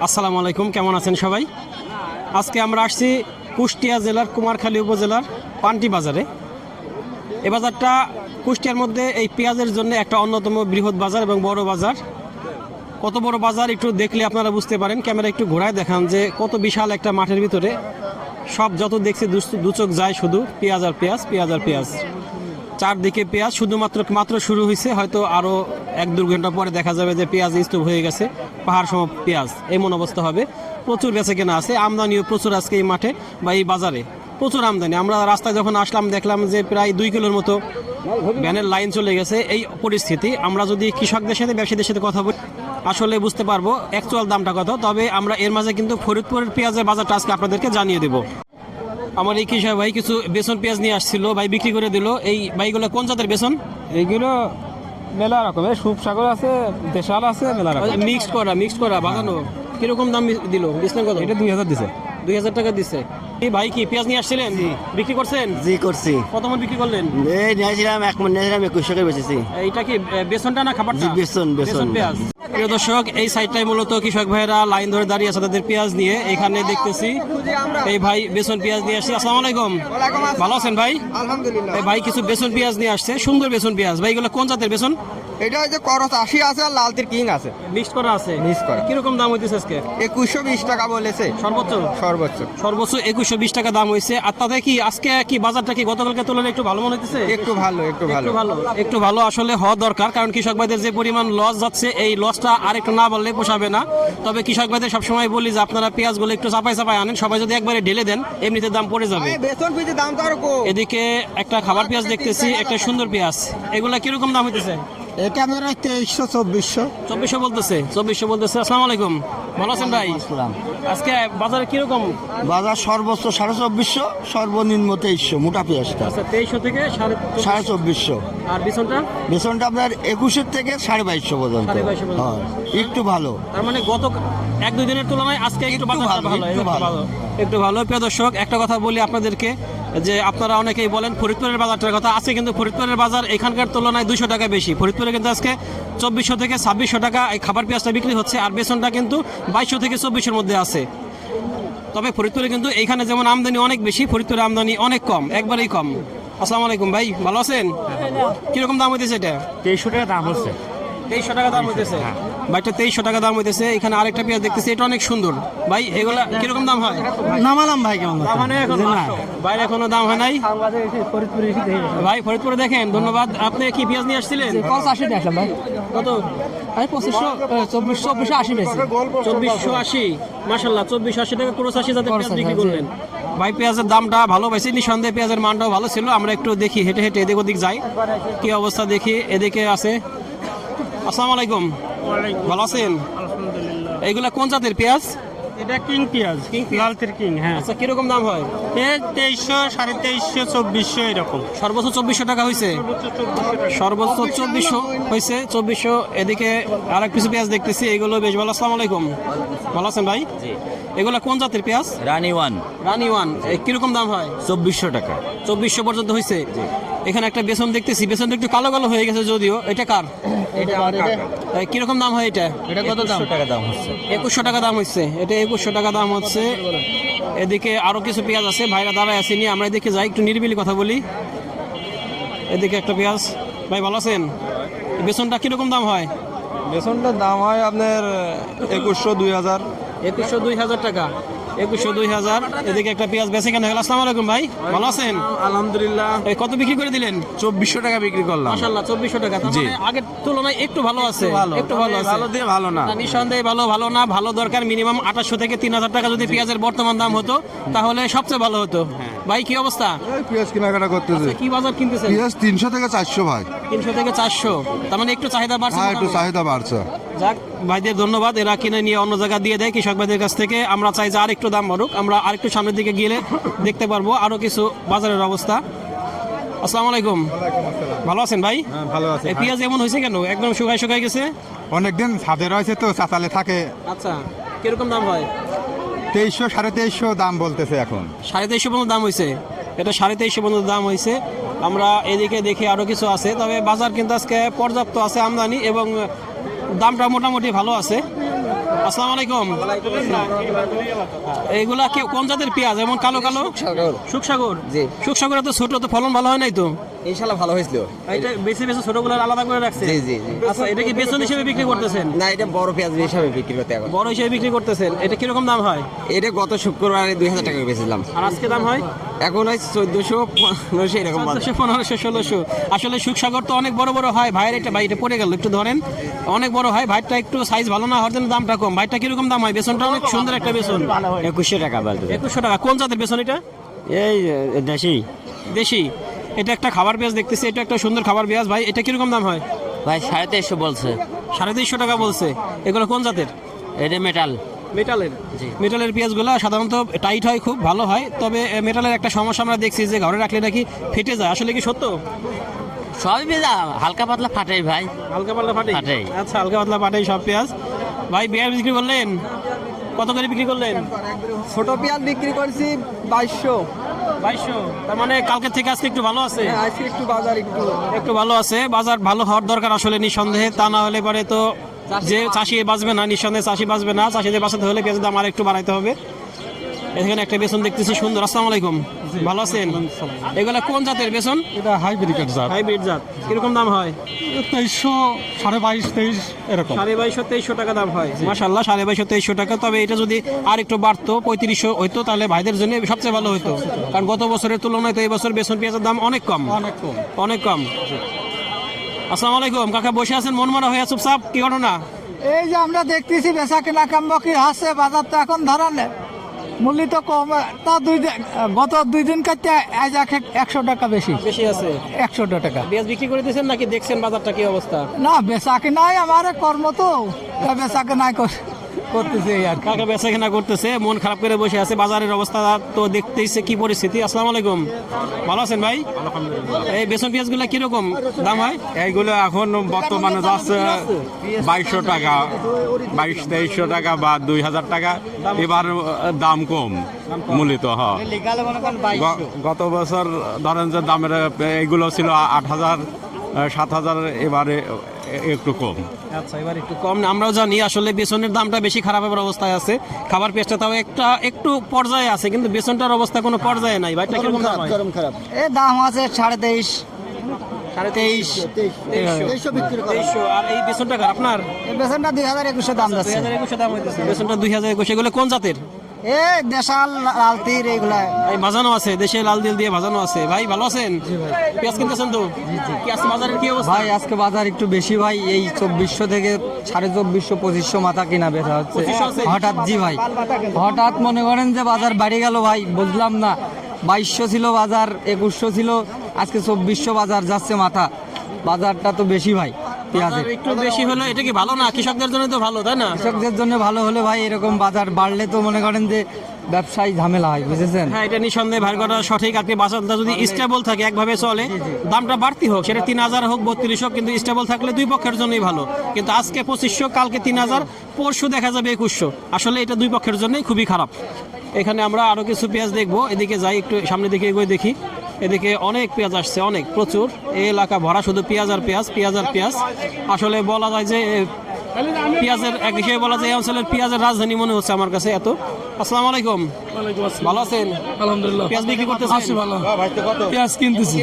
আসসালামু আলাইকুম, কেমন আছেন সবাই? আজকে আমরা আসছি কুষ্টিয়া জেলার কুমারখালী উপজেলার পান্টি বাজারে। এ বাজারটা কুষ্টিয়ার মধ্যে এই পেঁয়াজের জন্য একটা অন্যতম বৃহৎ বাজার এবং বড় বাজার। কত বড় বাজার একটু দেখলে আপনারা বুঝতে পারেন। ক্যামেরা একটু ঘোরায় দেখান যে কত বিশাল একটা মাঠের ভিতরে সব যত দেখছি দু- দু চোখ যায় শুধু পেঁয়াজ আর পেঁয়াজ পেঁয়াজ আর পেঁয়াজ। চারদিকে পেঁয়াজ, শুধুমাত্র মাত্র শুরু হয়েছে হয়তো আরও এক দু ঘণ্টা পরে দেখা যাবে যে পেঁয়াজ স্তূপ হয়ে গেছে। পাহাড় সম পেঁয়াজ এমন অবস্থা হবে। প্রচুর বেচে কেনা আছে, আমদানিও প্রচুর আজকে এই মাঠে বা এই বাজারে। প্রচুর আমদানি। আমরা রাস্তায় যখন আসলাম, দেখলাম যে প্রায় দুই কিলোর মতো ভ্যানের লাইন চলে গেছে। এই পরিস্থিতি, আমরা যদি কৃষকদের সাথে, ব্যবসায়ীদের সাথে কথা বলি, আসলে বুঝতে পারব অ্যাকচুয়াল দামটা কত। তবে আমরা এর মাঝে কিন্তু ফরিদপুরের পেঁয়াজের বাজারটা আজকে আপনাদেরকে জানিয়ে দেবো। আমার এই কৃষক ভাই কিছু বেসন পেঁয়াজ নিয়ে আসছিল, ভাই বিক্রি করে দিল। এই ভাইগুলো কোন জাতের বেসন? এইগুলো মেলা রকমের সুপসাগর আছে দেশাল আছে মেলা রকম। মিক্স করা মিক্স করা বাগানো। কীরকম দাম দিল? বিষ্ণু কত? এটা দুই হাজার দিছে। দুই হাজার টাকা দিছে। এই ভাই কি পেঁয়াজ নিয়ে আসছিলেন? বিক্রি করছেন? জি করছি। কত মন বিক্রি করলেন? এই নিয়েছিলাম এক মন নিয়েছিলাম একুশ টাকা বেচেছি। এইটা কি বেসনটা না খাবারটা? জি, বেসন, বেসন। পেঁয়াজ। প্রিয় দর্শক এই সাইডটাই মূলত কৃষক ভাইরা লাইন ধরে দাঁড়িয়ে আছে তাদের পেঁয়াজ নিয়ে। এখানে দেখতেছি এই ভাই বেসন পেঁয়াজ নিয়ে আসছে। আসসালামু আলাইকুম। ভালো আছেন ভাই? আলহামদুলিল্লাহ। এই ভাই কিছু বেসন পেঁয়াজ নিয়ে আসছে। সুন্দর বেসন পেঁয়াজ। ভাই এগুলো কোন জাতের বেসন? এটা হচ্ছে করস আশি আছে আর লালতির কিং আছে। মিক্সড করা আছে? Mixed করা। কীরকম দাম হইতেছে আজকে? একুশশো বিশ টাকা বলেছে। সর্বোচ্চ? সর্বোচ্চ। সর্বোচ্চ একুশশো বিশ টাকা দাম হয়েছে আর তাতে কি আজকে কি বাজারটা কি গতকালকে তুলনায় একটু ভালো মনে হইতেছে? একটু ভালো একটু ভালো। একটু ভালো। একটু ভালো আসলে হওয়া দরকার কারণ কৃষক ভাইদের যে পরিমাণ লস যাচ্ছে এই লসটা আর একটু না বললে পোষাবে না। তবে কৃষক ভাইদের সবসময় বলি যে আপনারা পেঁয়াজগুলো একটু চাপাই চাপাই আনেন সবাই যদি একবারে ঢেলে দেন এমনিতে দাম পড়ে যাবে। এই বেতন পিছিয়ে দাম তো আরও কম। এদিকে একটা খাবার পেঁয়াজ দেখতেছি একটা সুন্দর পেঁয়াজ। এগুলা কীরকম দাম হইতেছে? এটা আপনার তেইশশো চব্বিশশো। চব্বিশশো বলতেছে চব্বিশশো বলতেছে। আসসালামু আলাইকুম। ভালো আছেন ভাই? আজকে বাজারে কীরকম? বাজার সর্বোচ্চ সাড়ে চব্বিশশো সর্বনিম্ন তেইশশো মোটা পেঁয়াজটা আচ্ছা তেইশশো থেকে সাড়ে সাড়ে চব্বিশশো। আর বিছনটা? বেসনটা আপনার একুশের থেকে সাড়ে বাইশশো পর্যন্ত। বাইশশো একটু ভালো। তার মানে গত এক দুই দিনের তুলনায় আজকে একটু ভালো, একটু। ভালো একটু ভালো। প্রিয় দর্শক একটা কথা বলি আপনাদেরকে। যে আপনারা অনেকেই বলেন ফরিদপুরের বাজারটার কথা আছে কিন্তু ফরিদপুরের বাজার এখানকার তুলনায় দুশো টাকা বেশি। ফরিদপুরে কিন্তু আজকে চব্বিশশো থেকে ছাব্বিশশো টাকা এই খাবার পেঁয়াজটা বিক্রি হচ্ছে আর বেসনটা কিন্তু বাইশশো থেকে চব্বিশের মধ্যে আছে। তবে ফরিদপুরে কিন্তু এখানে যেমন আমদানি অনেক বেশি ফরিদপুরে আমদানি অনেক কম একবারেই কম। আসসালামু আলাইকুম ভাই ভালো আছেন? কীরকম দাম হইতেছে এটা? তেইশশো টাকা দাম হচ্ছে। তেইশশো টাকা দাম হইতেছে। ভাইটা তেইশশো টাকা দাম হইতেছে। এখানে আরেকটা পেঁয়াজ দেখতেছি এটা অনেক সুন্দর। ভাই এগুলা কীরকম দাম হয়? নামালাম ভাই কেমন হয় নাই এখনও বাইরে এখনও দাম হয় নাই? ভাই ফরিদপুরে দেখেন ধন্যবাদ। আপনি কি পেঁয়াজ নিয়ে আসছিলেন? আশি দেখলাম ভাই। কত? আমি পঁচিশশো চব্বিশ চব্বিশশো আশি বেশি চব্বিশশো আশি? মাসাল্লাহ চব্বিশশো আশি টাকা ক্রোশ আশি যাতে পেঁয়াজ বিক্রি করলেন। ভাই পেঁয়াজের দামটা ভালো পাইছি নিঃসন্দেহে পেঁয়াজের মানটাও ভালো ছিল। আমরা একটু দেখি হেঁটে হেঁটে এদিক ওদিক যাই। কি অবস্থা দেখি এদিকে আছে। আসসালামু আলাইকুম। ভালো আছেন? এইগুলা কোন জাতের পেঁয়াজ? এটা কিং পেঁয়াজ কিং কিং হ্যাঁ। আচ্ছা কীরকম দাম হয়? এ তেইশশো সাড়ে তেইশশো চব্বিশশো এরকম। সর্বোচ্চ চব্বিশশো টাকা হয়েছে সর্বোচ্চ চব্বিশশো হয়েছে চব্বিশশো এদিকে আর এক কিছু পেঁয়াজ দেখতেছি এগুলো বেশ ভালো। আসসালামু আলাইকুম। ভালো আছেন ভাই? এগুলো কোন জাতের পেঁয়াজ? রানি ওয়ান। রানি ওয়ান। কীরকম দাম হয়? চব্বিশশো টাকা। চব্বিশশো পর্যন্ত হয়েছে এখানে একটা বেসন দেখতেছি। বেসনটা একটু কালো কালো হয়ে গেছে যদিও। এটা কার? কীরকম দাম হয় এটা? এটা কত দাম? টাকা দাম হচ্ছে। একুশশো টাকা দাম হচ্ছে। এটা একুশশো টাকা দাম হচ্ছে। এদিকে আরও কিছু পেঁয়াজ আছে। ভাইরা দাঁড়ায় আসেনি আমরা এদিকে যাই। একটু নিরিবিলি কথা বলি। এদিকে একটা পেঁয়াজ। ভাই ভালো আছেন? বেসনটা কীরকম দাম হয়? বেসনটার দাম হয় আপনার একুশশো দুই হাজার। একুশশো দুই হাজার টাকা। একুশশো দুই হাজার। এদিকে একটা পেঁয়াজ বেছে কেন হলো। আসসালামু আলাইকুম ভাই ভালো আছেন? আলহামদুলিল্লাহ। এই কত বিক্রি করে দিলেন? চব্বিশশো টাকা বিক্রি করলাম। মাশাল্লাহ চব্বিশশো টাকা। তার মানে আগের তুলনায় একটু ভালো আছে একটু ভালো। আছে। ভালো দিয়ে ভালো না। নিঃসন্দেহে ভালো ভালো না। ভালো দরকার মিনিমাম আঠাশশো থেকে তিন হাজার টাকা যদি পেঁয়াজের বর্তমান দাম হতো তাহলে সবচেয়ে ভালো হতো। ভাই কি অবস্থা? পেঁয়াজ কেনাকাটা করতেছে। কি বাজার কিনতেছেন? পেঁয়াজ তিনশো থেকে চারশো ভাই। তিনশো থেকে চারশো। তার মানে একটু চাহিদা বাড়ছে হ্যাঁ একটু চাহিদা বাড়ছে। যাক ভাইদের ধন্যবাদ। এরা কিনে নিয়ে অন্য জায়গা দিয়ে দেয় কৃষক ভাইদের কাছ থেকে। আমরা চাই যে আরেকটু দাম বাড়ুক। আমরা আরেকটু সামনের দিকে গেলে দেখতে পারব আরও কিছু বাজারের অবস্থা। আসসালামু আলাইকুম। ভালো আছেন ভাই? ভালো আছে পেঁয়াজ এমন হয়েছে কেন? একদম শুকায় শুকায় গেছে? অনেকদিন ছাদে রয়েছে তো চাতালে থাকে। আচ্ছা কীরকম দাম হয়? তেইশশো সাড়ে তেইশশো দাম বলতেছে এখন। সাড়ে তেইশশো পর্যন্ত দাম হয়েছে। এটা সাড়ে তেইশশো পর্যন্ত দাম হয়েছে। আমরা এদিকে দেখি আরও কিছু আছে। তবে বাজার কিন্তু আজকে পর্যাপ্ত আছে আমদানি এবং দামটা মোটামুটি ভালো আছে। আসসালামু আলাইকুম। এইগুলা কি কোন জাতের পেঁয়াজ? এমন কালো কালো? সুখসাগর জি। সুখসাগর তো ছোট তো ফলন ভালো হয় নাই তো? ইনশাল্লাহ ভালো হয়েছিল। এটা বেশি বেশি ছোটগুলো আলাদা করে রাখছে? জি, জি, জি। আচ্ছা এটা কি বেতন হিসেবে বিক্রি করতেছেন? না এটা বড় পেঁয়াজ হিসাবে বিক্রি করতে এখন। বড় হিসেবে বিক্রি করতেছেন। এটা কীরকম দাম হয়? এটা গত শুক্রবারে দুই হাজার টাকা বেচেছিলাম। আর আজকে দাম হয়? এখন হয় চোদ্দশো পনেরোশো এরকম বাজার। চোদ্দশো পনেরোশো ষোলোশো। আসলে সুখসাগর তো অনেক বড় বড় হয়। ভাইয়ের এটা ভাই এটা পড়ে গেল একটু ধরেন। অনেক বড় হয়। ভাইটা একটু সাইজ ভালো না হওয়ার জন্য দামটা কম। ভাইটা কীরকম দাম হয়? বেসনটা অনেক সুন্দর একটা বেসন একুশশো টাকা বলতে একুশশো টাকা। কোন জাতের বেসন এটা? এই দেশি। দেশি? এটা একটা খাবার পেঁয়াজ দেখতেছি এটা একটা সুন্দর খাবার পেঁয়াজ। ভাই এটা কীরকম দাম হয়? ভাই সাড়ে তেইশশো বলছে। সাড়ে তিনশো টাকা বলছে। এগুলো কোন জাতের? এটা মেটাল মেটালের মেটালের পেঁয়াজগুলো সাধারণত টাইট হয় খুব ভালো হয় তবে মেটালের একটা সমস্যা আমরা দেখছি যে ঘরে রাখলে নাকি ফেটে যায়। আসলে কি সত্য? সবই ভেজা হালকা পাতলা ফাটাই ভাই। হালকা পাতলা ফাটে ফাটেই। আচ্ছা হালকা পাতলা ফাটে সব পেঁয়াজ। ভাই পেঁয়াজ বিক্রি করলেন? কত করে বিক্রি করলেন? ছোট পেঁয়াজ বিক্রি করছি বাইশশো। বাইশশো। তার মানে কালকে থেকে আজকে একটু ভালো আছে? আজকে একটু বাজার একটু একটু ভালো আছে। বাজার ভালো হওয়ার দরকার আসলে নিঃসন্দেহে। তা না হলে পরে তো যে চাষি বাঁচবে না নিঃসন্দেহে চাষি বাঁচবে না। চাষিদের বাঁচাতে হলে পেঁয়াজের দাম আর একটু বাড়াইতে হবে। এখানে একটা বেসন দেখতেছি সুন্দর। আসসালামু আলাইকুম। ভালো আছেন? এগুলা কোন জাতের বেসন এটা হাইব্রিড জাত। হাইব্রিড জাত। কীরকম দাম হয়? তেইশশো সাড়ে বাইশ তেইশ এরকম। সাড়ে বাইশশো তেইশশো টাকা দাম হয়। মাসাল্লাহ সাড়ে বাইশশো তেইশশো টাকা। তবে এটা যদি আর একটু বাড়তো পঁয়ত্রিশশো হইতো তাহলে ভাইদের জন্য সবচেয়ে ভালো হতো কারণ গত বছরের তুলনায় তো এই বছর বেসন পেঁয়াজের দাম অনেক কম। অনেক কম। অনেক কম। আসসালামু আলাইকুম। কাকা বসে আছেন মন মরা হয়ে চুপচাপ কি ঘটনা? এই যে আমরা দেখতেছি বেচা কেনা কাম্য কি হাসছে বাজার তো এখন ধরেন মূল্য তো কম তা দুই দিন গত দুই দিন কাটতে আজ এক- একশো টাকা বেশি। বেশি আছে? একশো টাকা। বেশ বিক্রি করে দিয়েছেন নাকি দেখছেন বাজারটা কি অবস্থা? না বেচা কেনাই আমার কর্ম তো। বেচাকে নাই কর- করতেছি আর। কাকা বেচা কেনা করতেছে মন খারাপ করে বসে আছে বাজারের অবস্থা তো দেখতেইছে কি পরিস্থিতি। আসসালামু আলাইকুম। ভালো আছেন ভাই? এই বেসন পেঁয়াজগুলো কীরকম দাম হয়? এইগুলো এখন বর্তমানে যাচ্ছে বাইশশো টাকা বাইশ তেইশশো টাকা বা দুই হাজার টাকা। এবার দাম কম মূলিত হ। গত বছর ধরেন যে দামের এইগুলো ছিল আট হাজার সাত হাজার এবারে একটু কম। আচ্ছা এবার একটু কম। আমরাও জানি আসলে বেসনের দামটা বেশি খারাপ হবার অবস্থায় আছে। খাবার পেঁয়াজটা তাও একটা একটু পর্যায়ে আছে কিন্তু বেসনটার অবস্থা কোনো পর্যায়ে নাই। ভাই কীরকম দাম হয়? এ দাম আছে সাড়ে তেইশ। সাড়ে তেইশ তেইশশো আর এই বেসনটা কার? আপনার? এই বেসনটা দুই হাজার একুশে দাম দুই যাচ্ছে। হাজার একুশে দাম হইতেছে। বেসনটা দুই হাজার একুশ। এগুলো কোন জাতের? এ দেশাল লালতির এইগুলা এই ভাজানো আছে দেশে লাল দিল দিয়ে ভাজানো আছে। ভাই ভালো আছেন? পেঁয়াজ কিনতেছেন তো? কি আছে বাজারের কি অবস্থা? ভাই আজকে বাজার একটু বেশি ভাই। এই চব্বিশশো থেকে সাড়ে চব্বিশশো পঁচিশশো মাথা কিনা বেচা হচ্ছে। 2500 আছে? হঠাৎ জি ভাই। হঠাৎ মনে করেন যে বাজার বাড়ি গেল ভাই। বুঝলাম না। বাইশশো ছিল বাজার একুশশো ছিল। আজকে চব্বিশশো বাজার যাচ্ছে মাথা। বাজারটা তো বেশি ভাই। পেঁয়াজের। একটু বেশি হলো এটা কি ভালো না? কৃষকদের জন্য তো ভালো তাই না? কৃষকদের জন্য ভালো হলে ভাই এরকম বাজার বাড়লে তো মনে করেন যে ব্যবসায়ী ঝামেলা হয় বুঝেছেন? হ্যাঁ এটা নিঃসন্দেহে ভাই করা সঠিক আপনি বাজারটা যদি স্টেবল থাকে একভাবে চলে দামটা বাড়তি হোক সেটা তিন হাজার হোক বত্রিশ হোক কিন্তু স্টেবল থাকলে দুই পক্ষের জন্যই ভালো। কিন্তু আজকে পঁচিশশো কালকে তিন হাজার পরশু দেখা যাবে একুশশো। আসলে এটা দুই পক্ষের জন্যই খুবই খারাপ। এখানে আমরা আরও কিছু পেঁয়াজ দেখব এদিকে যাই একটু সামনের দিকে এগিয়ে দেখি। এদিকে অনেক পেঁয়াজ আসছে অনেক প্রচুর। এই এলাকা ভরা শুধু পেঁয়াজ আর পেঁয়াজ পেঁয়াজ আর পেঁয়াজ। আসলে বলা যায় যে পেঁয়াজের এক হিসেবে বলা যায় এই অঞ্চলের পেঁয়াজের রাজধানী মনে হচ্ছে আমার কাছে এত। আসসালামু আলাইকুম। ভালো আছেন? আলহামদুলিল্লাহ। পেঁয়াজ বিক্রি করতেছেন? ভালো। পেঁয়াজ কিনতেছি।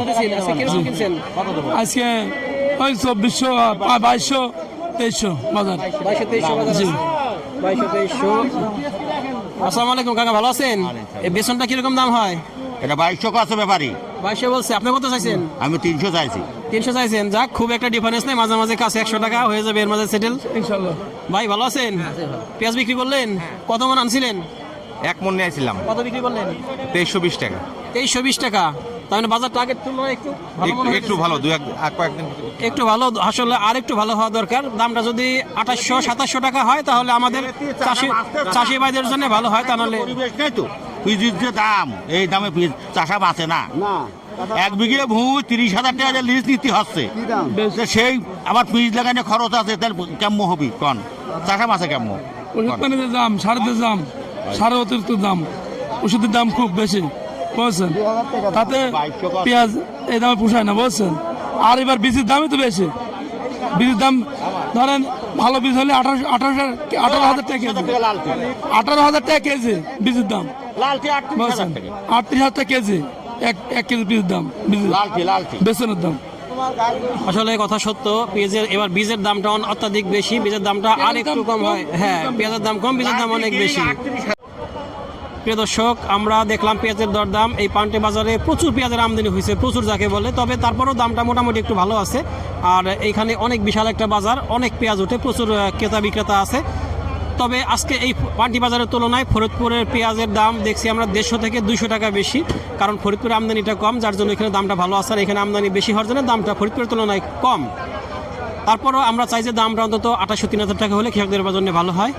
কিনছেন? আজকে ওই চব্বিশশো বাইশশো তেইশশো বাজার। বাইশশো তেইশশো বাজার বাইশশো তেইশশো। আসসালামু আলাইকুম কাকা ভালো আছেন? এই বেসনটা কীরকম দাম হয়? এটা বাইশশো আছে ব্যাপারী। বাইশশো বলছে আপনি কত চাইছেন? আমি তিনশো চাইছি। তিনশো চাইছেন। যাক খুব একটা ডিফারেন্স নেই মাঝে মাঝে কাছে একশো টাকা হয়ে যাবে এর মাঝে সেটেল ইনশাল্লাহ ভাই ভালো আছেন? পেঁয়াজ বিক্রি করলেন? কত মন আনছিলেন? এক মন নিয়েছিলাম। কত বিক্রি করলেন? তেইশশো বিশ টাকা। তেইশশো বিশ টাকা। তার মানে বাজারটা আগের তুলনায় একটু ভালো একটু ভালো দু কয়েকদিন একটু ভালো আসলে আর একটু ভালো হওয়া দরকার। দামটা যদি আঠাশশো সাতাশশো টাকা হয় তাহলে আমাদের চাষি চাষি ভাইদের জন্য ভালো হয় তা। পিজির যে দাম এই দামে পিজ চাষা বাঁচে না? এক বিঘে ভূমি তিরিশ হাজার টাকা লিজ নিতে হচ্ছে। সেই আবার পিজ লাগানো খরচ আছে তাহলে কেমন হবি? কন? চাষা কেমন? ওষুধ দাম সারের দাম সারের অতিরিক্ত দাম ওষুধের দাম খুব বেশি বুঝছেন? তাতে পেঁয়াজ এই দামে পোষায় না বুঝছেন? আর এবার বীজের দামই তো বেশি। বীজের দাম ধরেন ভালো বীজ হলে আঠারোশো আঠারোশো আঠারো হাজার টাকা কেজি। আঠারো হাজার টাকা কেজি বীজের দাম। আটত্রিশ হাজার টাকা আটত্রিশ হাজার টাকা কেজি এক এক কেজি বীজের দাম বেসনের দাম। আসলে কথা সত্য পেঁয়াজের এবার বীজের দামটা অত্যাধিক বেশি বীজের দামটা আর একটু কম হয়। হ্যাঁ পেঁয়াজের দাম কম বীজের দাম অনেক বেশি। প্রিয় দর্শক আমরা দেখলাম পেঁয়াজের দরদাম এই পান্টে বাজারে প্রচুর পেঁয়াজের আমদানি হয়েছে প্রচুর যাকে বলে তবে তারপরেও দামটা মোটামুটি একটু ভালো আছে। আর এইখানে অনেক বিশাল একটা বাজার, অনেক পেঁয়াজ ওঠে, প্রচুর ক্রেতা বিক্রেতা আছে। তবে আজকে এই পান্টি বাজারের তুলনায় ফরিদপুরের পেঁয়াজের দাম দেখছি আমরা দেড়শো থেকে দুশো টাকা বেশি, কারণ ফরিদপুরের আমদানিটা কম, যার জন্য এখানে দামটা ভালো আছে, আর এখানে আমদানি বেশি হওয়ার জন্য দামটা ফরিদপুরের তুলনায় কম। তারপরও আমরা চাই যে দামটা অন্তত আঠাশশো, তিন হাজার টাকা হলে কৃষকদের জন্য ভালো হয়।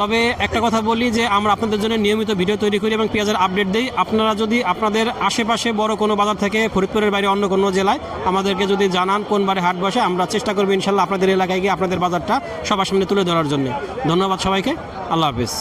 তবে একটা কথা বলি যে আমরা আপনাদের জন্য নিয়মিত ভিডিও তৈরি করি এবং পেঁয়াজের আপডেট দিই। আপনারা যদি আপনাদের আশেপাশে বড় কোনো বাজার থেকে ফরিদপুরের বাইরে অন্য কোনো জেলায় আমাদেরকে যদি জানান কোন বারে হাট বসে, আমরা চেষ্টা করব ইনশাল্লাহ আপনাদের এলাকায় গিয়ে আপনাদের বাজারটা সবার সামনে তুলে ধরার জন্য। ধন্যবাদ সবাইকে। আল্লাহ হাফিজ।